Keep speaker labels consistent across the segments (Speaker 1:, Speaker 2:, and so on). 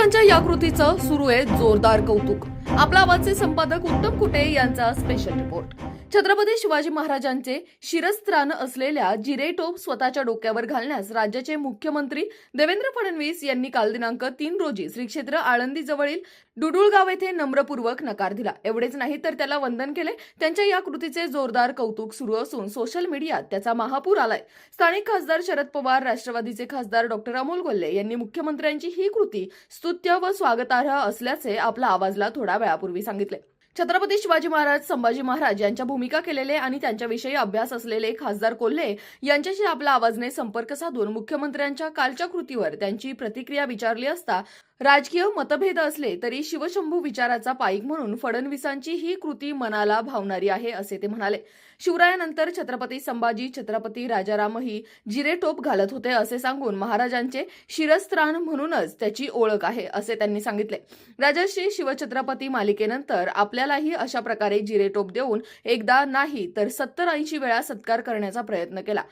Speaker 1: पोलिसांच्या या कृतीचं सुरू आहे जोरदार कौतुक. आपला आवाजचे संपादक उत्तम कुटे यांचा स्पेशल रिपोर्ट छत्रपती शिवाजी महाराजांचे शिरस्त्राण असलेल्या जिरे टोप स्वतःच्या डोक्यावर घालण्यास राज्याचे मुख्यमंत्री देवेंद्र फडणवीस यांनी काल दिनांक तीन रोजी श्री क्षेत्र आळंदी जवळील डुडुळगाव येथे नम्रपूर्वक नकार दिला. एवढेच नाही तर त्याला वंदन केले. त्यांच्या या कृतीचे जोरदार कौतुक सुरू असून सोशल मीडियात त्याचा महापूर आलाय. स्थानिक खासदार शरद पवार राष्ट्रवादीचे खासदार डॉक्टर अमोल गोल्ले यांनी मुख्यमंत्र्यांची ही कृती स्तुत्य व स्वागतार्ह असल्याचे आपला आवाजला थोड्या वेळापूर्वी सांगितले. छत्रपती शिवाजी महाराज संभाजी महाराज यांच्या भूमिका केलेले आणि त्यांच्याविषयी अभ्यास असलेले खासदार कोल्हे यांच्याशी आपला आवाजने संपर्क साधून मुख्यमंत्र्यांच्या कालच्या कृतीवर त्यांची प्रतिक्रिया विचारली असता राजकीय मतभेद असले तरी शिवशंभू विचाराचा पाईक म्हणून फडणवीसांची ही कृती मनाला भावणारी आहे असे ते म्हणाले. शिवरायानंतर छत्रपती संभाजी छत्रपती राजारामही जिरे टोप घालत होते असे सांगून महाराजांचे शिरस्त्राण म्हणूनच त्याची ओळख आहे असे त्यांनी सांगितले. राजर्षी शिवछत्रपती मालिकेनंतर आपल्यालाही अशा प्रकारे जिरे टोप देऊन एकदा नाही तर सत्तर ऐंशी वेळा सत्कार करण्याचा प्रयत्न केला.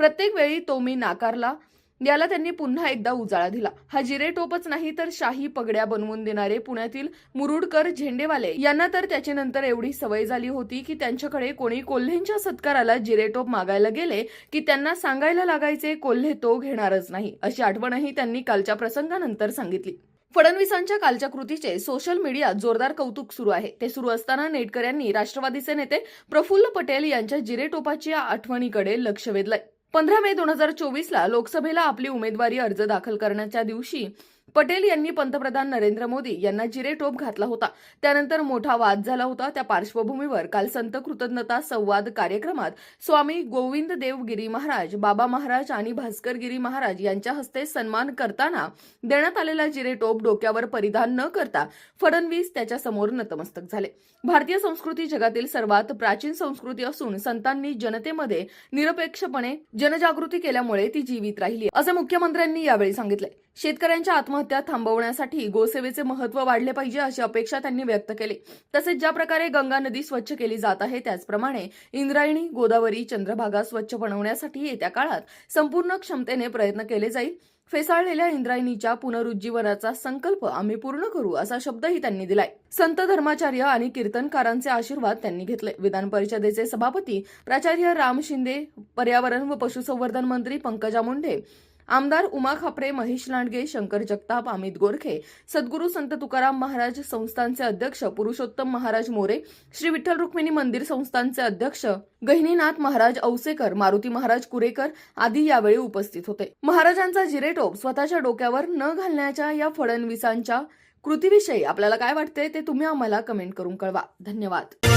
Speaker 1: प्रत्येक वेळी तो मी नाकारला. याला त्यांनी पुन्हा एकदा उजाळा दिला. हा जिरे टोपच नाही तर शाही पगड्या बनवून देणारे पुण्यातील मुरुडकर झेंडेवाले यांना तर त्याची नंतर एवढी सवय झाली होती की त्यांच्याकडे कोणी कोल्हेंच्या सत्काराला जिरेटोप मागायला गेले की त्यांना सांगायला लागायचे कोल्हे तो घेणारच नाही. अशी आठवणही त्यांनी कालच्या प्रसंगानंतर सांगितली. फडणवीसांच्या कालच्या कृतीचे सोशल मीडियात जोरदार कौतुक सुरू आहे. ते सुरू असताना नेटकऱ्यांनी राष्ट्रवादीचे नेते प्रफुल्ल पटेल यांच्या जिरेटोपाची आठवणीकडे लक्ष वेधलंय. पंधरा मे दोन हजार चोवीसला लोकसभेला आपली उमेदवारी अर्ज दाखल करण्याच्या दिवशी पटेल यांनी पंतप्रधान नरेंद्र मोदी यांना जिरेटोप घातला होता. त्यानंतर मोठा वाद झाला होता. त्या पार्श्वभूमीवर काल संत कृतज्ञता संवाद कार्यक्रमात स्वामी गोविंद देव गिरी महाराज बाबा महाराज आणि भास्कर गिरी महाराज यांच्या हस्ते सन्मान करताना देण्यात आलेला जिरेटोप डोक्यावर परिधान न करता फडणवीस त्याच्यासमोर नतमस्तक झाले. भारतीय संस्कृती जगातील सर्वात प्राचीन संस्कृती असून संतांनी जनतेमध्ये निरपेक्षपणे जनजागृती केल्यामुळे ती जीवित राहिली असे मुख्यमंत्र्यांनी यावेळी सांगितले शेतकऱ्यांच्या आत्म आत्महत्या थांबवण्यासाठी गोसेवेचे महत्त्व वाढले पाहिजे अशी अपेक्षा त्यांनी व्यक्त केली. तसेच ज्या प्रकारे गंगा नदी स्वच्छ केली जात आहे त्याचप्रमाणे इंद्रायणी गोदावरी चंद्रभागा स्वच्छ बनवण्यासाठी येत्या काळात संपूर्ण क्षमतेने प्रयत्न केले जाईल. फेसाळलेल्या इंद्रायणीच्या पुनरुज्जीवनाचा संकल्प आम्ही पूर्ण करू असा शब्दही त्यांनी दिलाय. संत धर्माचार्य आणि कीर्तनकारांचे आशीर्वाद त्यांनी घेतले. विधान परिषदेचे सभापती प्राचार्य राम शिंदे पर्यावरण व पशुसंवर्धन मंत्री पंकजा मुंडे आमदार उमा खापरे महेश लांडगे शंकर जगताप अमित गोरखे सद्गुरू संत तुकाराम महाराज संस्थानचे अध्यक्ष पुरुषोत्तम महाराज मोरे श्री विठ्ठल रुक्मिणी मंदिर संस्थानचे अध्यक्ष गहिनीनाथ महाराज औसेकर मारुती महाराज कुरेकर आदी यावेळी उपस्थित होते. महाराजांचा जिरेटोप स्वतःच्या डोक्यावर न घालण्याच्या या फडणवीसांच्या कृतीविषयी आपल्याला काय वाटते ते तुम्ही आम्हाला कमेंट करून कळवा. धन्यवाद.